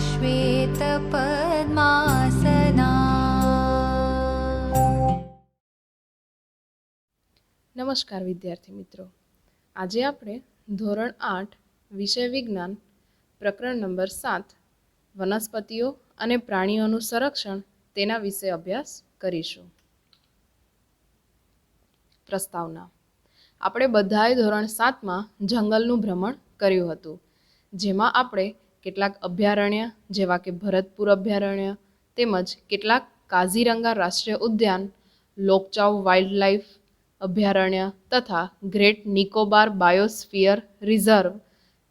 શ્વેતપદ્માસના નમસ્કાર વિદ્યાર્થી મિત્રો આજે આપણે ધોરણ આઠ, વિષય વિજ્ઞાન, પ્રકરણ નંબર સાત, વનસ્પતિઓ અને પ્રાણીઓનું સંરક્ષણ તેના વિશે અભ્યાસ કરીશું. પ્રસ્તાવના. આપણે બધાએ ધોરણ સાતમાં જંગલનું ભ્રમણ કર્યું હતું, જેમાં આપણે કેટલાક અભયારણ્ય, જેવા કે ભરતપુર અભયારણ્ય, તેમજ કેટલાક કાઝીરંગા રાષ્ટ્રીય ઉદ્યાન લોકચાવ વાઇલ્ડ લાઈફ અભયારણ્ય તથા ગ્રેટ નિકોબાર બાયોસ્ફિયર રિઝર્વ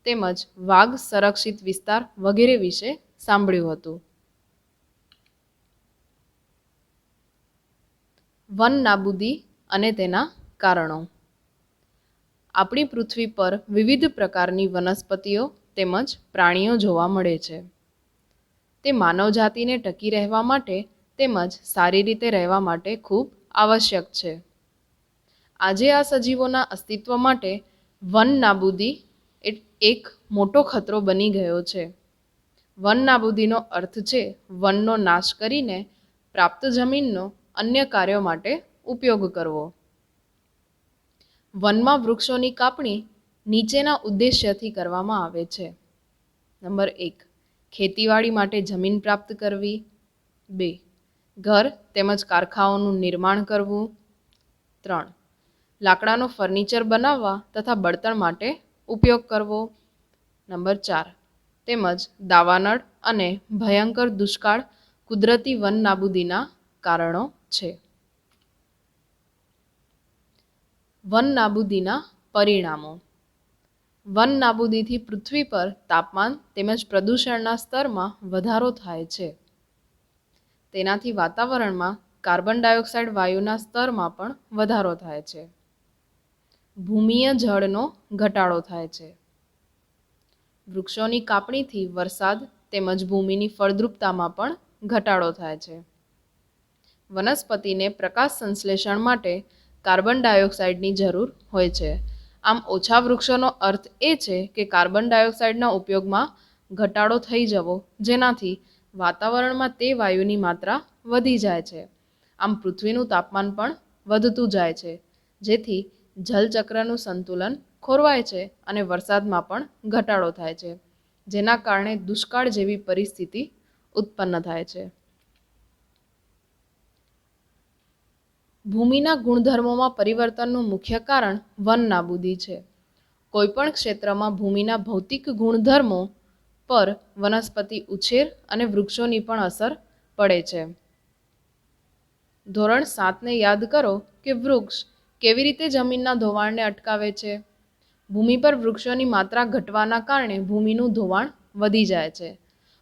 તેમજ વાઘ સંરક્ષિત વિસ્તાર વગેરે વિશે સાંભળ્યું હતું. વન નાબૂદી અને તેના કારણો. આપણી પૃથ્વી પર વિવિધ પ્રકારની વનસ્પતિઓ તેમજ પ્રાણીઓ જોવા મળે છે. તે માનવજાતિને ટકી રહેવા માટે તેમજ સારી રીતે રહેવા માટે ખૂબ આવશ્યક છે. આજે આ સજીવોના અસ્તિત્વ માટે વન નાબૂદી એક મોટો ખતરો બની ગયો છે. વન નાબૂદીનો અર્થ છે વનનો નાશ કરીને પ્રાપ્ત જમીનનો અન્ય કાર્યો માટે ઉપયોગ કરવો. વનમાં વૃક્ષોની કાપણી નીચેના ઉદ્દેશ્યથી કરવામાં આવે છે. નંબર એક, ખેતીવાડી માટે જમીન પ્રાપ્ત કરવી. બે, ઘર તેમજ કારખાઓનું નિર્માણ કરવું. ત્રણ, લાકડાનો ફર્નિચર બનાવવા તથા બળતણ માટે ઉપયોગ કરવો. નંબર ચાર, તેમજ દાવાનળ અને ભયંકર દુષ્કાળ કુદરતી વન નાબૂદીના કારણો છે. વન નાબૂદીના પરિણામો. વન નાબૂદીથી પૃથ્વી પર તાપમાન તેમજ પ્રદૂષણના સ્તરમાં વધારો થાય છે. તેનાથી વાતાવરણમાં કાર્બન ડાયોક્સાઇડ વાયુના સ્તરમાં પણ વધારો થાય છે. ભૂમિય જળનો ઘટાડો થાય છે. વૃક્ષોની કાપણીથી વરસાદ તેમજ ભૂમિની ફળદ્રુપતામાં પણ ઘટાડો થાય છે. વનસ્પતિને પ્રકાશ સંશ્લેષણ માટે કાર્બન ડાયોક્સાઇડની જરૂર હોય છે. આમ ઓછા વૃક્ષોનો અર્થ એ છે કે કાર્બન ડાયોક્સાઇડના ઉપયોગમાં ઘટાડો થઈ જવો, જેનાથી વાતાવરણમાં તે વાયુની માત્રા વધી જાય છે. આમ પૃથ્વીનું તાપમાન પણ વધતું જાય છે, જેથી જલચક્રનું સંતુલન ખોરવાય છે અને વરસાદમાં પણ ઘટાડો થાય છે, જેના કારણે દુષ્કાળ જેવી પરિસ્થિતિ ઉત્પન્ન થાય છે. ભૂમિના ગુણધર્મોમાં પરિવર્તનનું મુખ્ય કારણ વન નાબૂદી છે. કોઈપણ ક્ષેત્રમાં ભૂમિના ભૌતિક ગુણધર્મો પર વનસ્પતિ ઉછેર અને વૃક્ષોની પણ અસર પડે છે. ધોરણ સાતને યાદ કરો કે વૃક્ષ કેવી રીતે જમીનના ધોવાણને અટકાવે છે. ભૂમિ પર વૃક્ષોની માત્રા ઘટવાના કારણે ભૂમિનું ધોવાણ વધી જાય છે.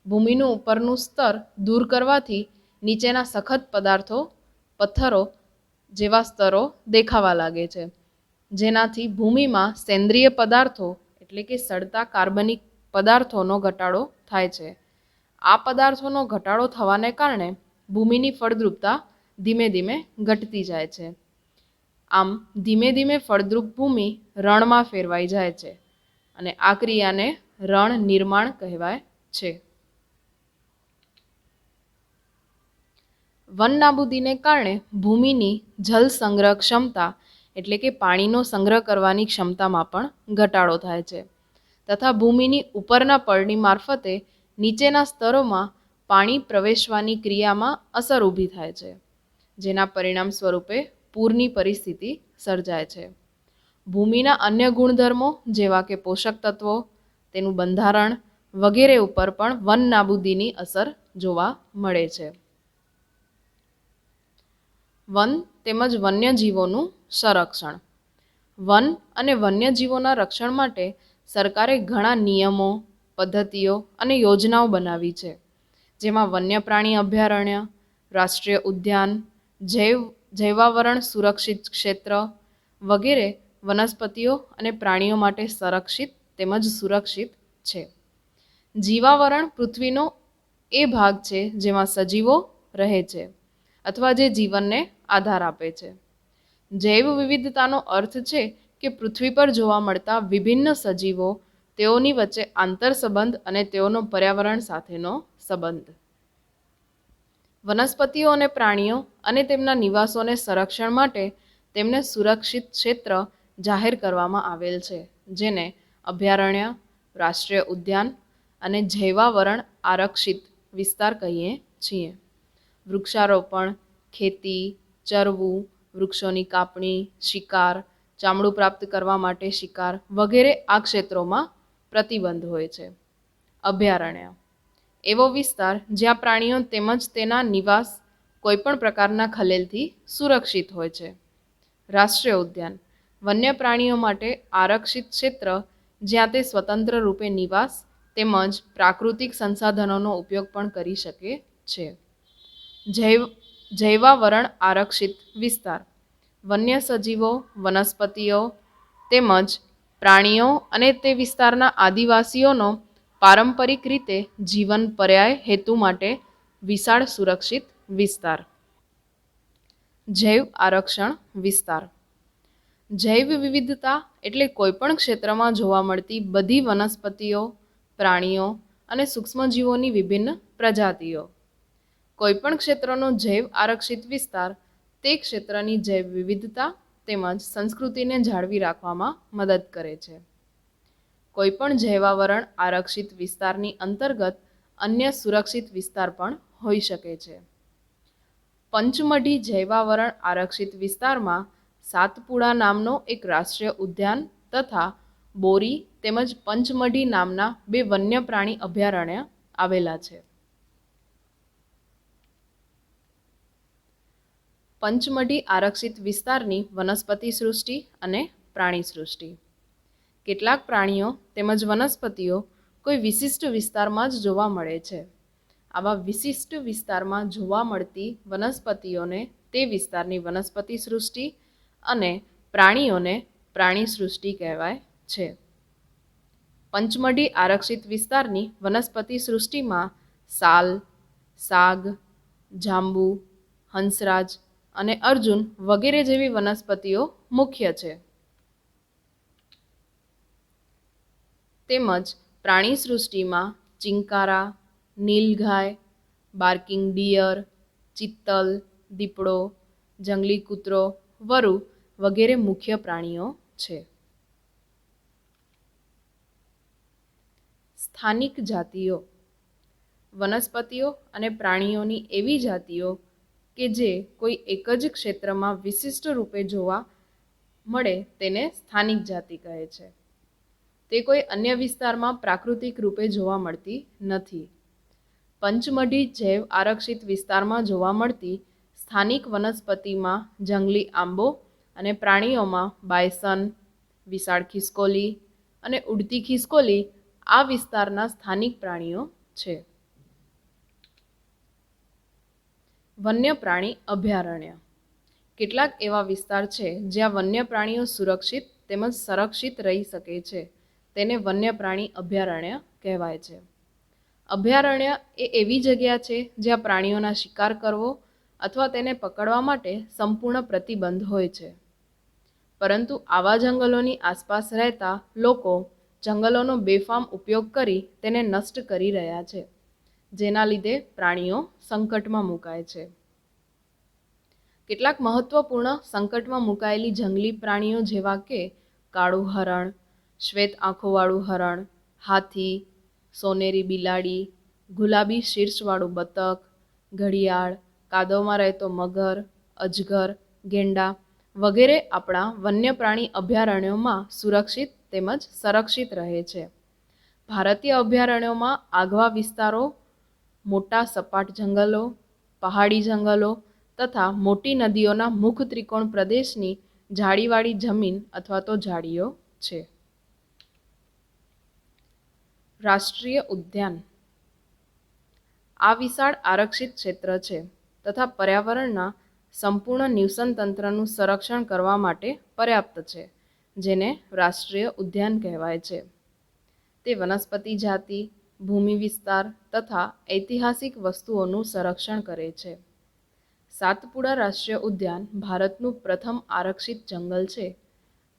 ભૂમિનું ઉપરનું સ્તર દૂર કરવાથી નીચેના સખત પદાર્થો, પથ્થરો જેવા સ્તરો દેખાવા લાગે છે. જેનાથી ભૂમિમાં સેન્દ્રિય પદાર્થો, એટલે કે સડતા કાર્બનિક પદાર્થોનો ઘટાડો થાય છે. આ પદાર્થોનો ઘટાડો થવાને કારણે ભૂમિની ફળદ્રુપતા ધીમે ધીમે ઘટતી જાય છે. આમ, ધીમે ધીમે ફળદ્રુપ ભૂમિ રણમાં ફેરવાઈ જાય છે અને આ ક્રિયાને રણ નિર્માણ કહેવાય છે. વન નાબૂદીને કારણે ભૂમિની જલ સંગ્રહ ક્ષમતા, એટલે કે પાણીનો સંગ્રહ કરવાની ક્ષમતામાં પણ ઘટાડો થાય છે. તથા ભૂમિની ઉપરના પળની મારફતે નીચેના સ્તરોમાં પાણી પ્રવેશવાની ક્રિયામાં અસર ઊભી થાય છે, જેના પરિણામ સ્વરૂપે પૂરની પરિસ્થિતિ સર્જાય છે. ભૂમિના અન્ય ગુણધર્મો જેવા કે પોષક તત્વો, તેનું બંધારણ વગેરે ઉપર પણ વન નાબૂદીની અસર જોવા મળે છે. વન તેમજ વન્યજીવોનું સંરક્ષણ. વન અને વન્યજીવોના રક્ષણ માટે સરકારે ઘણા નિયમો, પદ્ધતિઓ અને યોજનાઓ બનાવી છે, જેમાં વન્ય પ્રાણી અભયારણ્ય, રાષ્ટ્રીય ઉદ્યાન, જૈવ, જૈવાવરણ સુરક્ષિત ક્ષેત્ર વગેરે વનસ્પતિઓ અને પ્રાણીઓ માટે સંરક્ષિત તેમજ સુરક્ષિત છે. જીવાવરણ પૃથ્વીનો એ ભાગ છે જેમાં સજીવો રહે છે. અથવા જે જીવનને આધાર આપે છે. જૈવ વિવિધતાનો અર્થ છે કે પૃથ્વી પર જોવા મળતા વિભિન્ન સજીવો, તેઓની વચ્ચે આંતર સંબંધ અને તેઓનો પર્યાવરણ સાથેનો સંબંધ. વનસ્પતિઓ અને પ્રાણીઓ અને તેમના નિવાસોને સંરક્ષણ માટે તેમને સુરક્ષિત ક્ષેત્ર જાહેર કરવામાં આવેલ છે, જેને અભયારણ્ય, રાષ્ટ્રીય ઉદ્યાન અને જૈવાવરણ આરક્ષિત વિસ્તાર કહીએ છીએ. વૃક્ષારોપણ, ખેતી, ચરવું, વૃક્ષોની કાપણી, શિકાર, ચામડું પ્રાપ્ત કરવા માટે શિકાર વગેરે આ ક્ષેત્રોમાં પ્રતિબંધ હોય છે. અભયારણ્ય. એવો વિસ્તાર જ્યાં પ્રાણીઓ તેમજ તેના નિવાસ કોઈપણ પ્રકારના ખલેલથી સુરક્ષિત હોય છે. રાષ્ટ્રીય ઉદ્યાન. વન્ય પ્રાણીઓ માટે આરક્ષિત ક્ષેત્ર જ્યાં તે સ્વતંત્ર રૂપે નિવાસ તેમજ પ્રાકૃતિક સંસાધનોનો ઉપયોગ પણ કરી શકે છે. જૈવ, જૈવાવરણ આરક્ષિત વિસ્તાર. વન્ય સજીવો, વનસ્પતિઓ તેમજ પ્રાણીઓ અને તે વિસ્તારના આદિવાસીઓનો પારંપરિક રીતે જીવન પર્યાય હેતુ માટે વિશાળ સુરક્ષિત વિસ્તાર. જૈવ આરક્ષણ વિસ્તાર. જૈવ વિવિધતા એટલે કોઈપણ ક્ષેત્રમાં જોવા મળતી બધી વનસ્પતિઓ, પ્રાણીઓ અને સૂક્ષ્મજીવોની વિભિન્ન પ્રજાતિઓ. કોઈપણ ક્ષેત્રનો જૈવ આરક્ષિત વિસ્તાર, તે ક્ષેત્રની જૈવ વિવિધતા તેમજ સંસ્કૃતિને જાળવી રાખવામાં મદદ કરે છે. કોઈપણ જૈવાવરણ આરક્ષિત વિસ્તારની અંતર્ગત અન્ય સુરક્ષિત વિસ્તાર પણ હોઈ શકે છે. પંચમઢી જૈવાવરણ આરક્ષિત વિસ્તારમાં સાતપુડા નામનો એક રાષ્ટ્રીય ઉદ્યાન તથા બોરી તેમજ પંચમઢી નામના બે વન્ય પ્રાણી અભયારણ્ય આવેલા છે. પંચમઢી આરક્ષિત વિસ્તારની વનસ્પતિ સૃષ્ટિ અને પ્રાણી સૃષ્ટિ. કેટલાક પ્રાણીઓ તેમજ વનસ્પતિઓ કોઈ વિશિષ્ટ વિસ્તારમાં જ જોવા મળે છે. આવા વિશિષ્ટ વિસ્તારમાં જોવા મળતી વનસ્પતિઓને તે વિસ્તારની વનસ્પતિ સૃષ્ટિ અને પ્રાણીઓને પ્રાણી સૃષ્ટિ કહેવાય છે. પંચમઢી આરક્ષિત વિસ્તારની વનસ્પતિ સૃષ્ટિમાં સાલ, સાગ, જાંબુ, હંસરાજ અને અર્જુન વગેરે જેવી વનસ્પતિઓ મુખ્ય છે. તેમજ પ્રાણી સૃષ્ટિમાં ચિંકારા, નીલગાય, બાર્કિંગ ડિયર, ચિત્તલ, દીપડો, જંગલી કૂતરો, વરુ વગેરે મુખ્ય પ્રાણીઓ છે. સ્થાનિક જાતિઓ વનસ્પતિઓ અને પ્રાણીઓની એવી જાતિઓ કે જે કોઈ એક જ ક્ષેત્રમાં વિશિષ્ટ રૂપે જોવા મળે તેને સ્થાનિક જાતિ કહે છે. તે કોઈ અન્ય વિસ્તારમાં પ્રાકૃતિક રૂપે જોવા મળતી નથી. પંચમઢી જૈવ આરક્ષિત વિસ્તારમાં જોવા મળતી સ્થાનિક વનસ્પતિમાં જંગલી આંબો અને પ્રાણીઓમાં બાયસન, વિશાળ ખિસકોલી અને ઉડતી ખિસકોલી આ વિસ્તારના સ્થાનિક પ્રાણીઓ છે. વન્ય પ્રાણી અભયારણ્ય. કેટલાક એવા વિસ્તાર છે જ્યાં વન્ય પ્રાણીઓ સુરક્ષિત તેમજ સંરક્ષિત રહી શકે છે. તેને વન્ય પ્રાણી અભયારણ્ય કહેવાય છે. અભયારણ્ય એ એવી જગ્યા છે જ્યાં પ્રાણીઓના શિકાર કરવો અથવા તેને પકડવા માટે સંપૂર્ણ પ્રતિબંધ હોય છે. પરંતુ આવા જંગલોની આસપાસ રહેતા લોકો જંગલોનો બેફામ ઉપયોગ કરી તેને નષ્ટ કરી રહ્યા છે. જેના લીધે પ્રાણીઓ સંકટમાં મુકાય છે. કેટલાક મહત્વપૂર્ણ સંકટમાં મુકાયેલી જંગલી પ્રાણીઓ જેવા કે કાળું હરણ, શ્વેત આંખોવાળું હરણ, હાથી, સોનેરી બિલાડી, ગુલાબી શીર્ષવાળું બતક, ઘડિયાળ, કાદવમાં રહેતો મગર, અજગર, ગેંડા વગેરે આપણા વન્ય પ્રાણી અભયારણ્યોમાં સુરક્ષિત તેમજ સંરક્ષિત રહે છે. ભારતીય અભયારણ્યોમાં આગવા વિસ્તારો મોટા સપાટ જંગલો, પહાડી જંગલો તથા મોટી નદીઓના મુખ ત્રિકોણ પ્રદેશની જાળીવાળી જમીન અથવા તો ઝાડીઓ છે. રાષ્ટ્રીય ઉદ્યાન. આ વિશાળ આરક્ષિત ક્ષેત્ર છે તથા પર્યાવરણના સંપૂર્ણ નિવસન તંત્રનું સંરક્ષણ કરવા માટે પર્યાપ્ત છે, જેને રાષ્ટ્રીય ઉદ્યાન કહેવાય છે. તે વનસ્પતિ જાતિ ભૂમિ વિસ્તાર તથા ઐતિહાસિક વસ્તુઓનું સંરક્ષણ કરે છે. સાતપુડા રાષ્ટ્રીય ઉદ્યાન ભારતનું પ્રથમ આરક્ષિત જંગલ છે.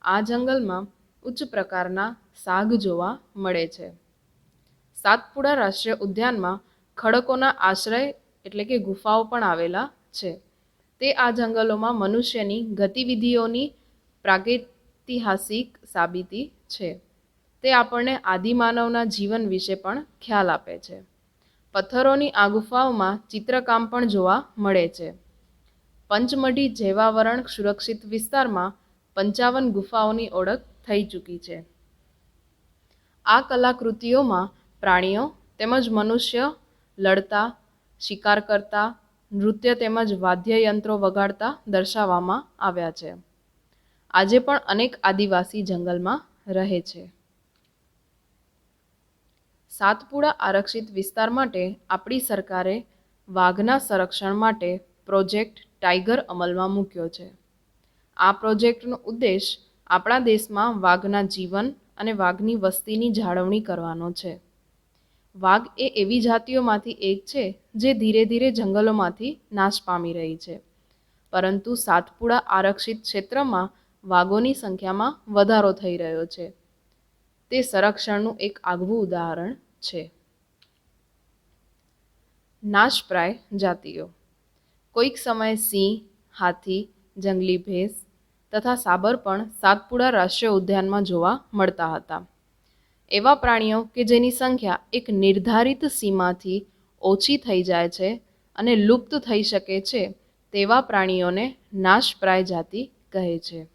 આ જંગલમાં ઉચ્ચ પ્રકારના સાગ જોવા મળે છે. સાતપુડા રાષ્ટ્રીય ઉદ્યાનમાં ખડકોના આશ્રય એટલે કે ગુફાઓ પણ આવેલા છે. તે આ જંગલોમાં મનુષ્યની ગતિવિધિઓની પ્રાગૈતિહાસિક સાબિતી છે. તે આપણને આદિમાનવના જીવન વિશે પણ ખ્યાલ આપે છે. પથ્થરોની આ ગુફાઓમાં ચિત્રકામ પણ જોવા મળે છે. પંચમઢી જેવાવરણ સુરક્ષિત વિસ્તારમાં પંચાવન ગુફાઓની ઓળખ થઈ ચૂકી છે. આ કલાકૃતિઓમાં પ્રાણીઓ તેમજ મનુષ્ય લડતા, શિકાર કરતા, નૃત્ય તેમજ વાદ્યયંત્રો વગાડતા દર્શાવવામાં આવ્યા છે. આજે પણ અનેક આદિવાસી જંગલમાં રહે છે. સાતપુડા આરક્ષિત વિસ્તાર માટે આપણી સરકારે વાઘના સંરક્ષણ માટે પ્રોજેક્ટ ટાઈગર અમલમાં મૂક્યો છે. આ પ્રોજેક્ટનો ઉદ્દેશ આપણા દેશમાં વાઘના જીવન અને વાઘની વસ્તીની જાળવણી કરવાનો છે. વાઘ એ એવી જાતિઓમાંથી એક છે જે ધીરે ધીરે જંગલોમાંથી નાશ પામી રહી છે. પરંતુ સાતપુડા આરક્ષિત ક્ષેત્રમાં વાઘોની સંખ્યામાં વધારો થઈ રહ્યો છે. તે સંરક્ષણનું એક આગવું ઉદાહરણ છે. નાશપ્રાય જાતિઓ. કોઈક સમયે સિંહ, હાથી, જંગલી ભેંસ તથા સાબર પણ સાતપુડા રાષ્ટ્રીય ઉદ્યાનમાં જોવા મળતા હતા. એવા પ્રાણીઓ કે જેની સંખ્યા એક નિર્ધારિત સીમાથી ઓછી થઈ જાય છે અને લુપ્ત થઈ શકે છે તેવા પ્રાણીઓને નાશપ્રાય જાતિ કહે છે.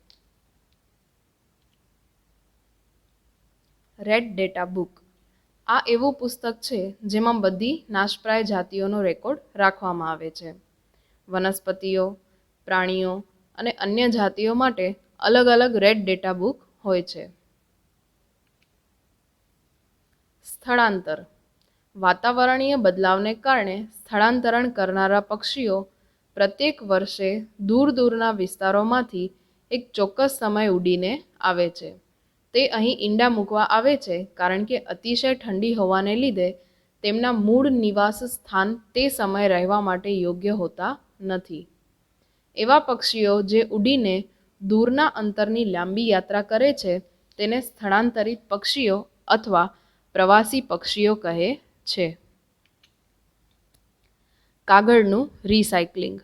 રેડ ડેટા બુક આ એવું પુસ્તક છે જેમાં બધી નાશપ્રાય જાતિઓનો રેકોર્ડ રાખવામાં આવે છે. વનસ્પતિઓ, પ્રાણીઓ અને અન્ય જાતિઓ માટે અલગ અલગ રેડ ડેટા બુક હોય છે. સ્થળાંતર. વાતાવરણીય બદલાવને કારણે સ્થળાંતરણ કરનારા પક્ષીઓ પ્રત્યેક વર્ષે દૂર દૂરના વિસ્તારોમાંથી એક ચોક્કસ સમય ઉડીને આવે છે. તે અહીં ઈંડા મૂકવા આવે છે કારણ કે અતિશય ઠંડી હોવાને લીધે તેમના મૂળ નિવાસ સ્થાન તે સમયે રહેવા માટે યોગ્ય હોતા નથી. એવા પક્ષીઓ જે ઉડીને દૂરના અંતરની લાંબી યાત્રા કરે છે, તેને સ્થળાંતરિત પક્ષીઓ અથવા પ્રવાસી પક્ષીઓ કહે છે. કાગળનું રિસાયક્લિંગ.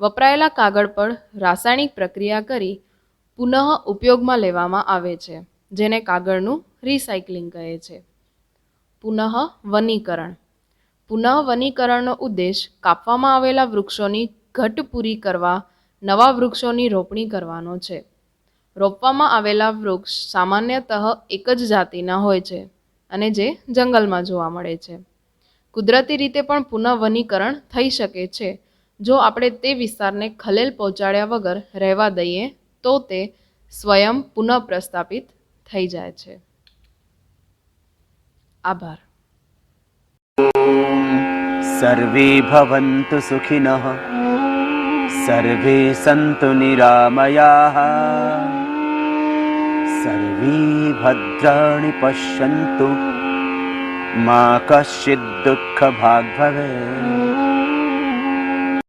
વપરાયેલા કાગળ પર રાસાયણિક પ્રક્રિયા કરી પુનઃ ઉપયોગમાં લેવામાં આવે છે, જેને કાગળનું રિસાયક્લિંગ કહે છે. પુનઃ વનીકરણ. પુનઃ વનીકરણનો ઉદ્દેશ કાપવામાં આવેલા વૃક્ષોની ઘટ પૂરી કરવા, નવા વૃક્ષોની રોપણી કરવાનો છે. રોપવામાં આવેલા વૃક્ષ સામાન્યતઃ એક જ જાતિના હોય છે અને જે જંગલમાં જોવા મળે છે. કુદરતી રીતે પણ પુનઃવનીકરણ થઈ શકે છે, જો આપણે તે વિસ્તારને ખલેલ પહોંચાડ્યા વગર રહેવા દઈએ તો તે સ્વયં પુનઃપ્રસ્થાપિત થઈ જાય છે. આભાર. સર્વે ભવંતુ સુખિનઃ, સર્વે સંતુ નિરામયા, સર્વે ભદ્રાણી પશ્યંતુ મા કશ્ચિદ ભાગ ભવે